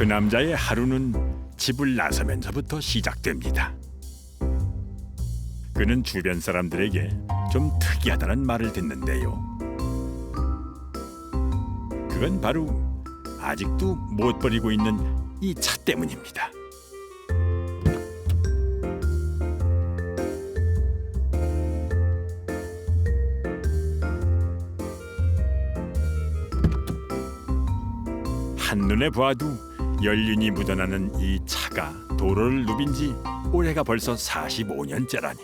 그 남자의 하루는 집을 나서면서부터 시작됩니다. 그는 주변 사람들에게 좀 특이하다는 말을 듣는데요. 그건 바로 아직도 못 버리고 있는 이 차 때문입니다. 한눈에 보아도 연륜이 묻어나는 이 차가 도로를 누빈 지 올해가 벌써 45년째라니.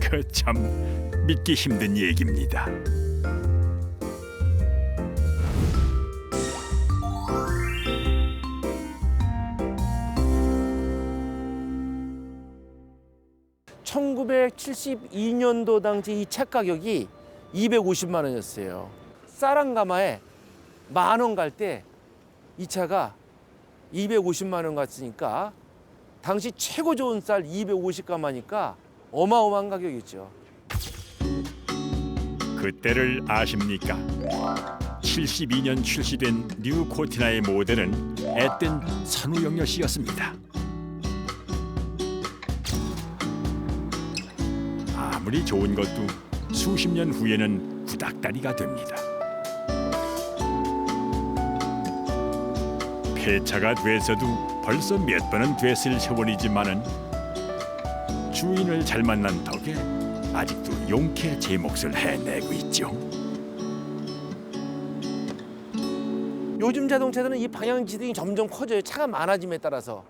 그 참 믿기 힘든 얘기입니다. (1972년도) 당시 이차 가격이 (250만 원이었어요) 사랑가마에 만 원 갈 때 이 차가 (250만 원) 갔으니까 당시 최고 좋은 쌀 (250가마니까) 어마어마한 가격이죠 그때를 아십니까? 72년 출시된 뉴 코티나의 모델은 앳된 선우영녀 씨였습니다. 아무리 좋은 것도 수십 년 후에는 구닥다리가 됩니다. 폐차가 돼서도 벌써 몇 번은 됐을 세월이지만은 주인을 잘 만난 덕에 아직도 용케 제 몫을 해내고 있죠. 요즘 자동차들은 이 방향 지등이 점점 커져요. 차가 많아짐에 따라서.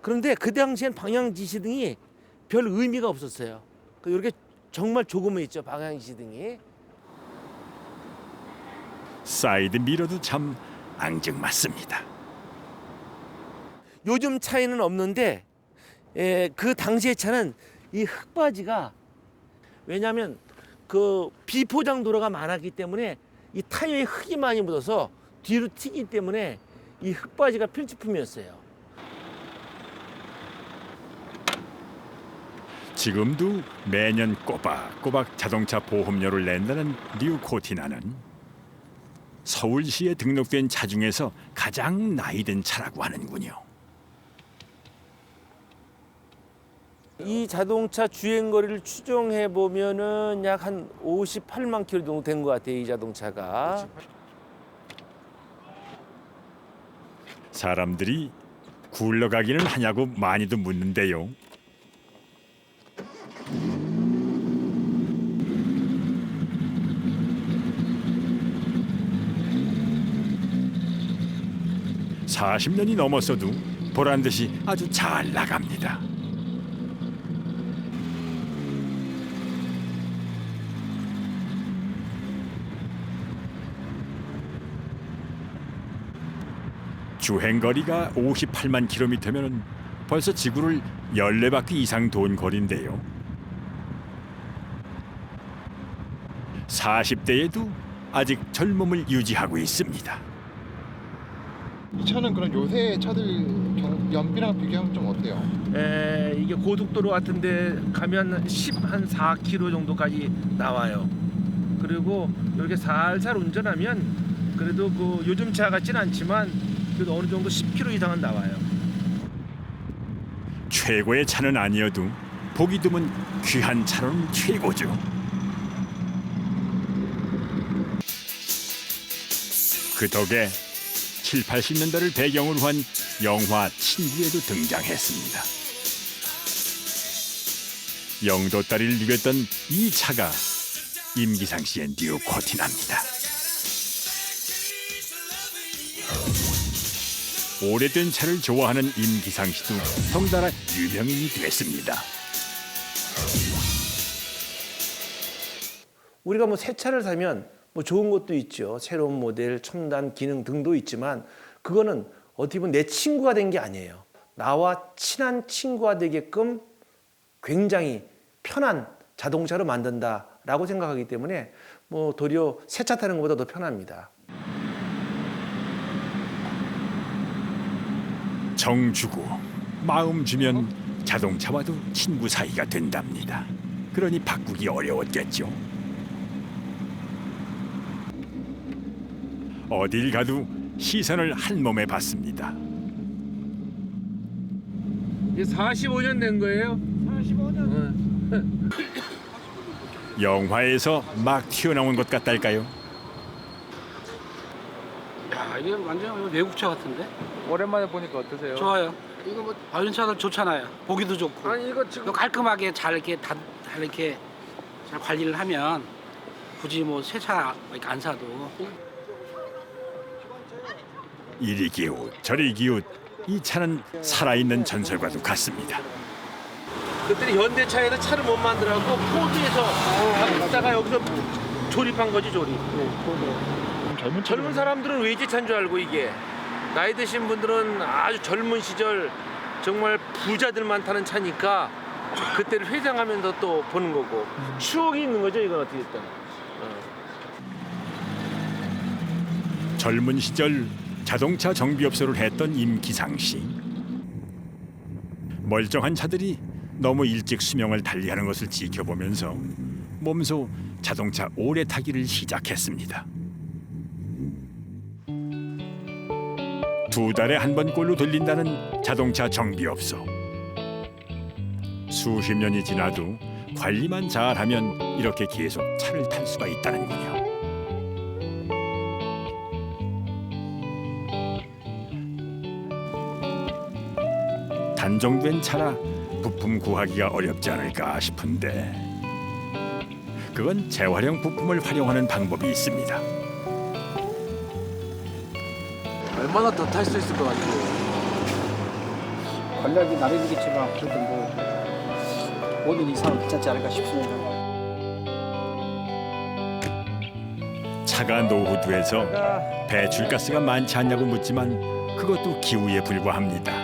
그런데 그 당시엔 방향 지시등이 별 의미가 없었어요. 그 이렇게 정말 조금은 있죠. 방향 지시등이. 사이드 미러도 참 앙증 맞습니다. 요즘 차에는 없는데 에, 그 당시의 차는 이 흙바지가 왜냐하면 그 비포장 도로가 많았기 때문에 이 타이어에 흙이 많이 묻어서 뒤로 튀기 때문에 이 흙바지가 필수품이었어요. 지금도 매년 꼬박꼬박 자동차 보험료를 낸다는 뉴 코티나는 서울시에 등록된 차 중에서 가장 나이든 차라고 하는군요. 이 자동차 주행 거리를 추정해 보면은 약 한 58만 킬로 정도 된 것 같아요. 이 자동차가. 사람들이 굴러가기는 하냐고 많이도 묻는데요. (40년이) 넘었어도 보란 듯이 아주 잘 나갑니다. 주행 거리가 58만 킬로미터면 벌써 지구를 14바퀴 이상 돈 거리인데요. 40대에도 아직 젊음을 유지하고 있습니다. 이 차는 그럼 요새 차들 경- 연비랑 비교하면 좀 어때요? 에, 이게 고속도로 같은데 가면 10한 4km 정도까지 나와요. 그리고 이렇게 살살 운전하면 그래도 그 요즘 차 같진 않지만 그래도 어느 정도 10km 이상은 나와요. 최고의 차는 아니어도 보기 드문 귀한 차로는 최고죠. 그 덕에 7, 80년대를 배경으로 한 영화 친구에도 등장했습니다. 영도 딸이를 누겼던 이 차가 임기상 씨의 뉴 코티나입니다. 오래된 차를 좋아하는 임기상 씨도 덩달아 유명인이 됐습니다. 우리가 뭐 새 차를 사면 뭐 좋은 것도 있죠. 새로운 모델, 첨단 기능 등도 있지만 그거는 어떻게 보면 내 친구가 된 게 아니에요. 나와 친한 친구가 되게끔 굉장히 편한 자동차로 만든다라고 생각하기 때문에 뭐 도리어 새 차 타는 것보다 더 편합니다. 정 주고 마음 주면 자동차와도 친구 사이가 된답니다. 그러니 바꾸기 어려웠겠죠. 어딜 가도 시선을 한 몸에 받습니다. 이게 45년 된 거예요? 45년. 영화에서 막 튀어나온 것 같달까요? 야 이게 완전 외국차 같은데? 오랜만에 보니까 어떠세요? 좋아요. 이거 뭐 자동차들 좋잖아요. 보기도 좋고. 아니 이거 지금 깔끔하게 잘 이렇게 다, 잘 이렇게 잘 관리를 하면 굳이 뭐 새차 이렇게 안 사도 이리 기웃 저리 기웃. 이 차는 살아있는 전설과도 같습니다. 그때는 현대차에서 차를 못 만들라고 포드에서 만들다가 여기서 조립한 거지 조립. 젊은 젊은 사람들은 외제차인 줄 알고 이게? 나이 드신 분들은 아주 젊은 시절 정말 부자들만 타는 차니까 그때를 회상하면서 또 보는 거고. 추억이 있는 거죠 이건 어떻게 됐든. 젊은 시절 자동차 정비업소를 했던 임기상 씨. 멀쩡한 차들이 너무 일찍 수명을 달리하는 것을 지켜보면서 몸소 자동차 오래 타기를 시작했습니다. 두 달에 한 번꼴로 돌린다는 자동차 정비업소. 수십 년이 지나도 관리만 잘하면 이렇게 계속 차를 탈 수가 있다는군요. 단종된 차라 부품 구하기가 어렵지 않을까 싶은데 그건 재활용 부품을 활용하는 방법이 있습니다. 얼마나 더 탈 수 있을 것 같아요. 관리하기 나름이겠지만 그래도 뭐 5년 이상은 괜찮지 않을까 싶습니다. 차가 노후돼서 배출가스가 많지 않냐고 묻지만 그것도 기후에 불과합니다.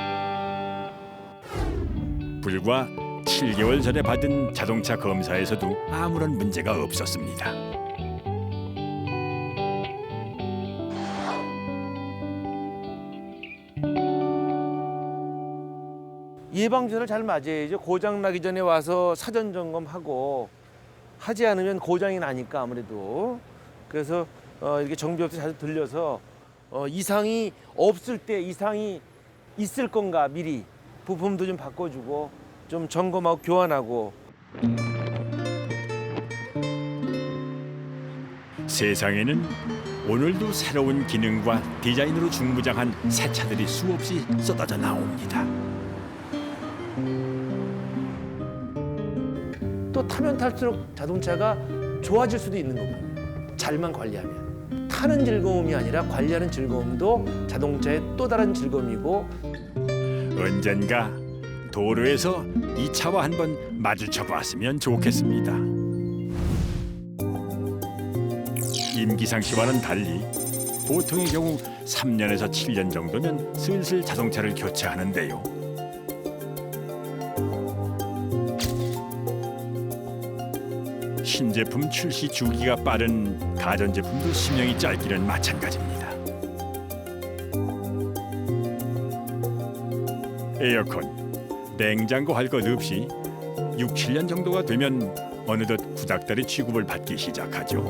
불과 7개월 전에 받은 자동차 검사에서도 아무런 문제가 없었습니다. 예방주사를 잘 맞아야죠. 고장 나기 전에 와서 사전 점검하고 하지 않으면 고장이 나니까 아무래도 그래서 어, 이렇게 정비업체 자주 들려서 어, 이상이 없을 때 이상이 있을 건가 미리 부품도 좀 바꿔주고 좀 점검하고 교환하고. 세상에는 오늘도 새로운 기능과 디자인으로 중무장한 새 차들이 수없이 쏟아져 나옵니다. 또 타면 탈수록 자동차가 좋아질 수도 있는 거고 잘만 관리하면. 타는 즐거움이 아니라 관리하는 즐거움도 자동차의 또 다른 즐거움이고 언젠가 도로에서 이 차와 한번 마주쳐 봤으면 좋겠습니다. 임기상 씨와는 달리 보통의 경우 3년에서 7년 정도면 슬슬 자동차를 교체하는데요. 신제품 출시 주기가 빠른 가전제품도 수명이 짧기는 마찬가지입니다. 에어컨, 냉장고 할 것 없이 6, 7년 정도가 되면 어느덧 구닥다리 취급을 받기 시작하죠.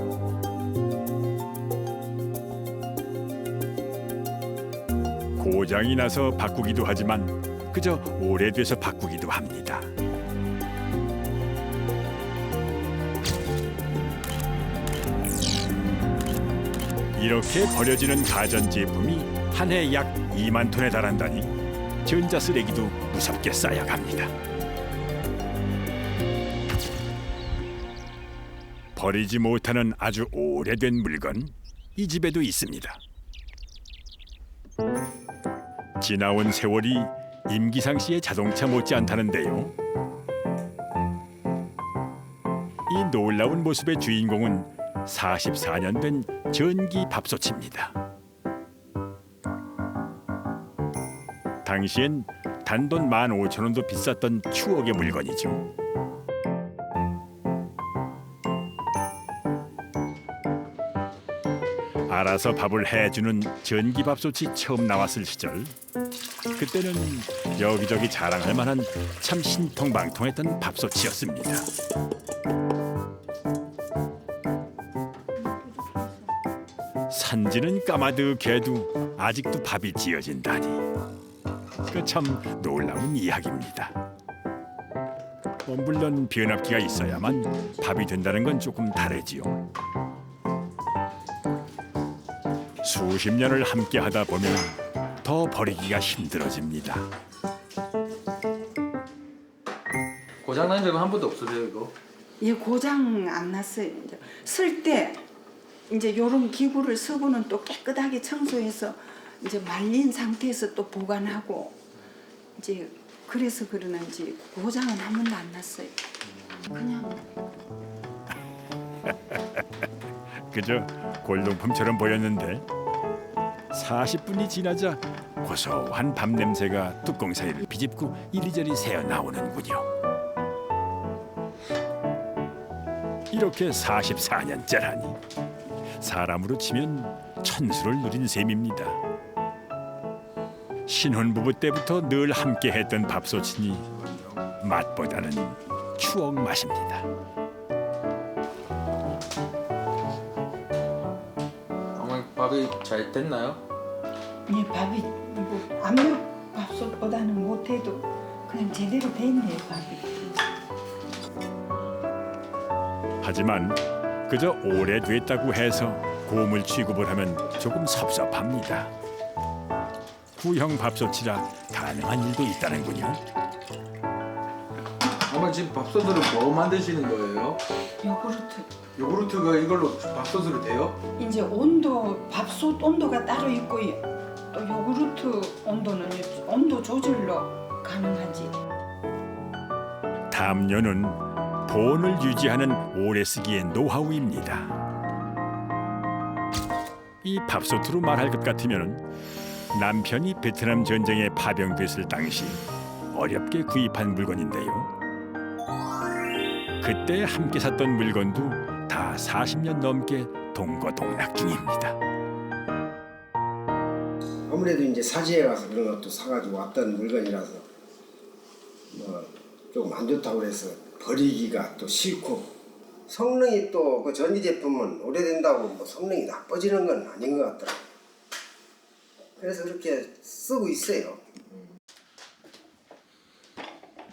고장이 나서 바꾸기도 하지만 그저 오래돼서 바꾸기도 합니다. 이렇게 버려지는 가전제품이 한 해 약 2만 톤에 달한다니 전자 쓰레기도 무섭게 쌓여갑니다. 버리지 못하는 아주 오래된 물건 이 집에도 있습니다. 지나온 세월이 임기상 씨의 자동차 못지 않다는데요. 이 놀라운 모습의 주인공은 44년 된 전기 밥솥입니다. 당시엔 단돈 15,000원도 비쌌던 추억의 물건이죠. 알아서 밥을 해주는 전기밥솥이 처음 나왔을 시절 그때는 여기저기 자랑할 만한 참 신통방통했던 밥솥이었습니다. 산지는 까마득해도 아직도 밥이 지어진다니 그 참 놀라운 이야기입니다. 뭐 물론 변압기가 있어야만 밥이 된다는 건 조금 다르지요. 수십 년을 함께 하다 보면 더 버리기가 힘들어집니다. 고장 난 적은 한 번도 없으세요 이거? 예, 고장 안 났어요. 이제 쓸 때 이제 요런 기구를 쓰고는 또 깨끗하게 청소해서 이제 말린 상태에서 또 보관하고 이제 그래서 그러는지 고장은 한 번도 안 났어요. 그냥 그저 골동품처럼 보였는데 40분이 지나자 고소한 밥 냄새가 뚜껑 사이를 비집고 이리저리 새어 나오는군요. 이렇게 44년째라니 사람으로 치면 천수를 누린 셈입니다. 신혼부부 때부터 늘 함께했던 밥솥이니 맛보다는 추억 맛입니다. 어머니 밥이 잘 됐나요? 이 밥이 뭐 압력 밥솥보다는 못해도 그냥 제대로 돼 있네요 밥이. 하지만 그저 오래됐다고 해서 고물 취급을 하면 조금 섭섭합니다. 구형 밥솥이라 가능한 일도 있다는군요. 어머니 지금 밥솥으로 뭐 만드시는 거예요? 요구르트. 요구르트가 이걸로 밥솥으로 돼요? 이제 온도 밥솥 온도가 따로 있고요. 또 요구르트 온도는 온도 조절로 가능하지. 담요는 보온을 유지하는 오래 쓰기의 노하우입니다. 이 밥솥으로 말할 것 같으면 남편이 베트남 전쟁에 파병됐을 당시 어렵게 구입한 물건인데요. 그때 함께 샀던 물건도 다 40년 넘게 동거동락 중입니다. 아무래도 이제 사지에 가서 그런 것도 사가지고 왔던 물건이라서 뭐 조금 안 좋다고 그래서 버리기가 또 싫고 성능이 또 그 전기 제품은 오래된다고 뭐 성능이 나빠지는 건 아닌 것 같더라고. 그래서 그렇게 쓰고 있어요.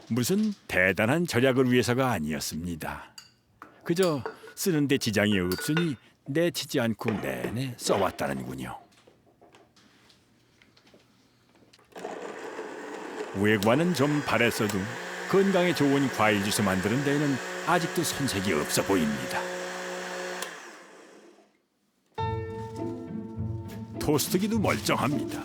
무슨 대단한 절약을 위해서가 아니었습니다. 그저 쓰는데 지장이 없으니 내치지 않고 내내 써왔다는군요. 외관은 좀 바랬어도 건강에 좋은 과일 주스 만드는 데에는 아직도 손색이 없어 보입니다. 토스트기도 멀쩡합니다.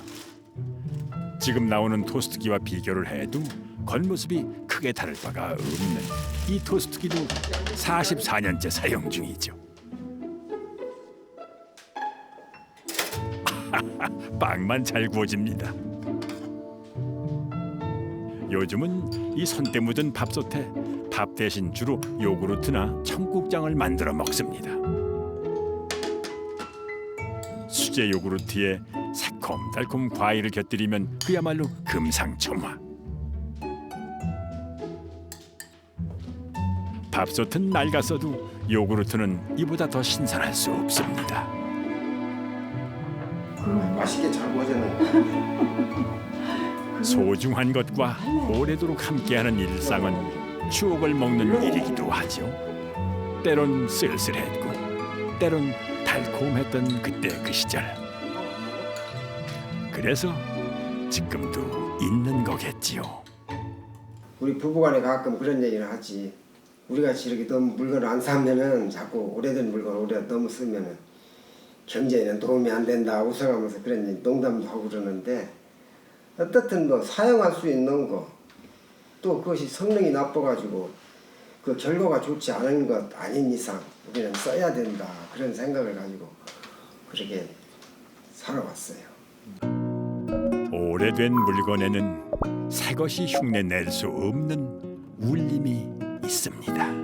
지금 나오는 토스트기와 비교를 해도 겉모습이 크게 다를 바가 없는 이 토스트기도 44년째 사용 중이죠. 빵만 잘 구워집니다. 요즘은 이 손때 묻은 밥솥에 밥 대신 주로 요구르트나 청국장을 만들어 먹습니다. 수제 요구르트에 새콤달콤 과일을 곁들이면 그야말로 금상첨화. 밥솥은 낡았어도 요구르트는 이보다 더 신선할 수 없습니다. 맛있게 잘 구워졌네. 소중한 것과 오래도록 함께하는 일상은 추억을 먹는 일이기도 하죠. 때론 쓸쓸했고, 때론 달콤했던 그때 그 시절. 그래서 지금도 있는 거겠지요. 우리 부부간에 가끔 그런 얘기를 하지. 우리같이 이렇게 너무 물건을 안 사면은 자꾸 오래된 물건 오래 너무 쓰면은 경제에는 도움이 안 된다 웃어가면서 그런 농담도 하고 그러는데 어떻든 뭐 사용할 수 있는 거 또 그것이 성능이 나빠가지고 그 결과가 좋지 않은 것 아닌 이상 우리는 써야 된다 그런 생각을 가지고 그렇게 살아왔어요. 오래된 물건에는 새 것이 흉내 낼 수 없는 울림이 있습니다.